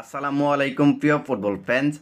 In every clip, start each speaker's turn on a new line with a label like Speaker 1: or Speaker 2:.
Speaker 1: আসসালামু আলাইকুম প্রিয় ফুটবল ফ্যান্স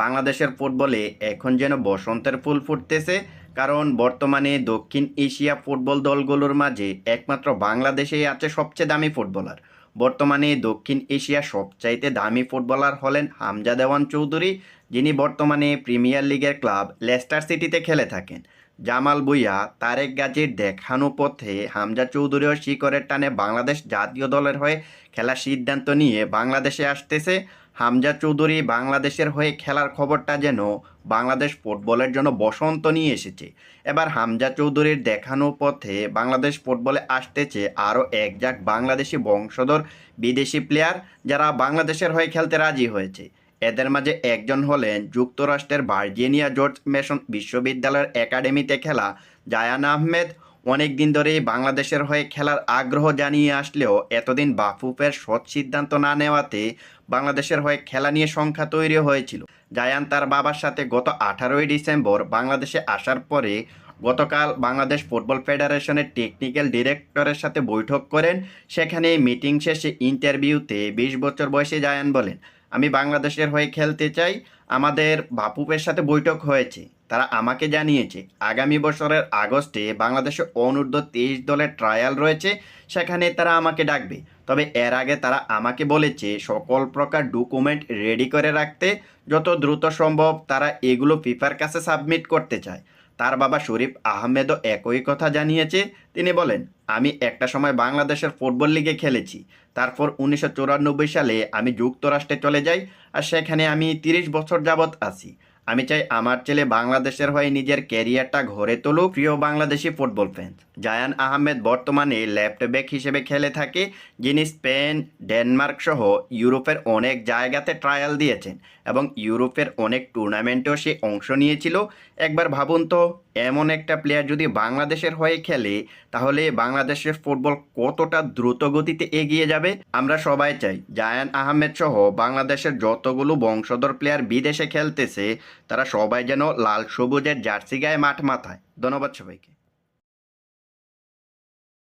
Speaker 1: বাংলাদেশের ফুটবলে এখন যেন বসন্তের ফুল ফুটতেছে, কারণ বর্তমানে দক্ষিণ এশিয়া ফুটবল দলগুলোর মাঝে একমাত্র বাংলাদেশেই আছে সবচেয়ে দামি ফুটবলার। বর্তমানে দক্ষিণ এশিয়া সবচাইতে দামি ফুটবলার হলেন হামজা দেওয়ান চৌধুরী, যিনি বর্তমানে প্রিমিয়ার লিগের ক্লাব লেস্টার সিটিতে খেলে থাকেন। জামাল বুইয়া তারেক গাজীর দেখানো পথে হামজা চৌধুরীও শিকরের টানে বাংলাদেশ জাতীয় দলের হয়ে খেলার সিদ্ধান্ত নিয়ে বাংলাদেশে আসতেছে। হামজা চৌধুরী বাংলাদেশের হয়ে খেলার খবরটা যেন বাংলাদেশ ফুটবলের জন্য বসন্ত নিয়ে এসেছে। এবার হামজা চৌধুরীর দেখানো পথে বাংলাদেশ ফুটবলে আসতেছে আরও একজাক বাংলাদেশি বংশধর বিদেশি প্লেয়ার যারা বাংলাদেশের হয়ে খেলতে রাজি হয়েছে। এদের মাঝে একজন হলেন যুক্তরাষ্ট্রের ভার্জিনিয়া জর্জ মেশন বিশ্ববিদ্যালয়ের একাডেমিতে খেলা। জায়ান আহমেদ অনেক দিন ধরেই বাংলাদেশের হয়ে খেলার আগ্রহ জানিয়ে আসলেও এতদিন বাফুফের সৎ সিদ্ধান্ত না নেওয়াতে বাংলাদেশের হয়ে খেলা নিয়ে সংখ্যা তৈরি হয়েছিল। জায়ান তার বাবার সাথে গত আঠারোই ডিসেম্বর বাংলাদেশে আসার পরে গতকাল বাংলাদেশ ফুটবল ফেডারেশনের টেকনিক্যাল ডিরেক্টরের সাথে বৈঠক করেন। সেখানে মিটিং শেষে ইন্টারভিউতে বিশ বছর বয়সে জায়ান বলেন আমি বাংলাদেশের হয়ে খেলতে চাই। আমাদের বাপুপের সাথে বৈঠক হয়েছে। তারা আমাকে জানিয়েছে, আগামী বছরের আগস্টে বাংলাদেশে অনূর্ধ্ব তেইশ দলের ট্রায়াল রয়েছে, সেখানে তারা আমাকে ডাকবে। তবে এর আগে তারা আমাকে বলেছে, সকল প্রকার ডকুমেন্ট রেডি করে রাখতে, যত দ্রুত সম্ভব তারা এগুলো ফিফার কাছে সাবমিট করতে চায়। তার বাবা শরীফ আহমেদও একই কথা জানিয়েছে। তিনি বলেন, আমি একটা সময় বাংলাদেশের ফুটবল লিগে খেলেছি। তারপর উনিশশো চুরানব্বই সালে আমি যুক্তরাষ্ট্রে চলে যাই আর সেখানে আমি তিরিশ বছর যাবৎ আছি। আমি চাই আমার ছেলে বাংলাদেশের হয়ে নিজের ক্যারিয়ারটা ঘরে তুলুক। প্রিয় বাংলাদেশি ফুটবল ফ্যান্স জায়ান আহমেদ বর্তমানে লেফট ব্যাক হিসেবে খেলে থাকে, যিনি স্পেন, ডেনমার্ক সহ ইউরোপের অনেক জায়গাতে ট্রায়াল দিয়েছেন এবং ইউরোপের অনেক টুর্নামেন্টেও সে অংশ নিয়েছিল। একবার ভাবুন তো, এমন একটা প্লেয়ার যদি বাংলাদেশের হয়ে খেলে, তাহলে বাংলাদেশের ফুটবল কতটা দ্রুত গতিতে এগিয়ে যাবে? আমরা সবাই চাই জায়ান আহমেদ সহ বাংলাদেশের যতগুলো বংশধর প্লেয়ার বিদেশে খেলতেছে, তারা সবাই যেন লাল সবুজের জার্সি গায়ে মাঠ মাথায়। ধন্যবাদ সবাইকে।